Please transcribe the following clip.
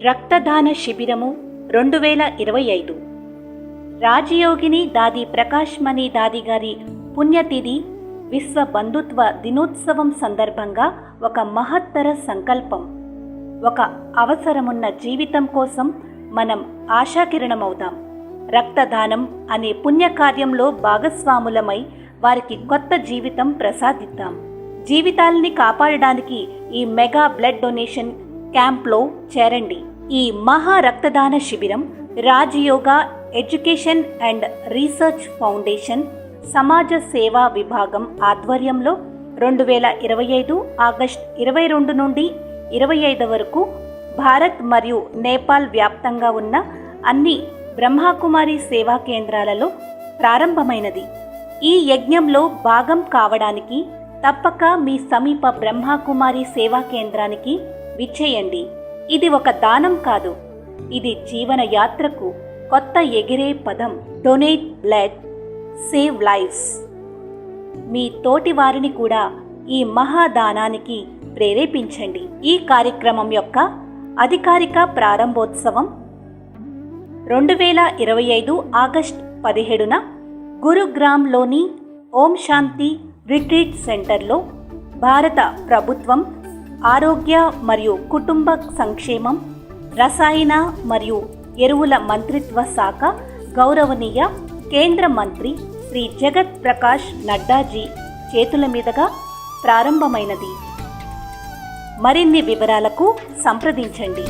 రక్తదాన శిబిరము రెండు వేల ఇరవై ఐదు. రాజయోగిని దాది ప్రకాష్ మణి దాది గారి పుణ్యతిథి విశ్వ బంధుత్వ దినోత్సవం సందర్భంగా ఒక మహత్తర సంకల్పం. ఒక అవసరమున్న జీవితం కోసం మనం ఆశాకిరణమవుదాం రక్తదానం అనే పుణ్యకార్యంలో భాగస్వాములమై వారికి కొత్త జీవితం ప్రసాదిద్దాం జీవితాల్ని కాపాడడానికి ఈ మెగా బ్లడ్ డొనేషన్ క్యాంప్లో చేరండి. ఈ మహా రక్తదాన శిబిరం Rajayoga education and research foundation సమాజ సేవా విభాగం ఆధ్వర్యంలో రెండు వేల ఇరవై ఐదు ఆగస్ట్ ఇరవై రెండు నుండి ఇరవై ఐదు వరకు భారత్ మరియు నేపాల్ వ్యాప్తంగా ఉన్న అన్ని బ్రహ్మకుమారి సేవా కేంద్రాలలో ప్రారంభమైనది. ఈ యజ్ఞంలో భాగం కావడానికి తప్పక మీ సమీప బ్రహ్మకుమారి సేవా కేంద్రానికి విచ్చేయండి. ఇది ఒక దానం కాదు. ఇది జీవన యాత్రకు కొత్త ఎగిరే పదం. డొనేట్ బ్లడ్ సేవ్ లైఫ్స్ మీ తోటి వారిని కూడా ఈ మహాదానానికి ప్రేరేపించండి. ఈ కార్యక్రమం యొక్క అధికారిక ప్రారంభోత్సవం రెండు వేల ఇరవై ఐదు ఆగస్ట్ పదిహేడున గురుగ్రామ్లోని ఓం శాంతి రిట్రీట్ సెంటర్లో భారత ప్రభుత్వం ఆరోగ్య మరియు కుటుంబ సంక్షేమం రసాయన మరియు ఎరువుల మంత్రిత్వ శాఖ గౌరవనీయ కేంద్ర మంత్రి శ్రీ జగత్ ప్రకాష్ నడ్డాజీ చేతుల మీదుగా ప్రారంభమైనది. మరిన్ని వివరాలకు సంప్రదించండి.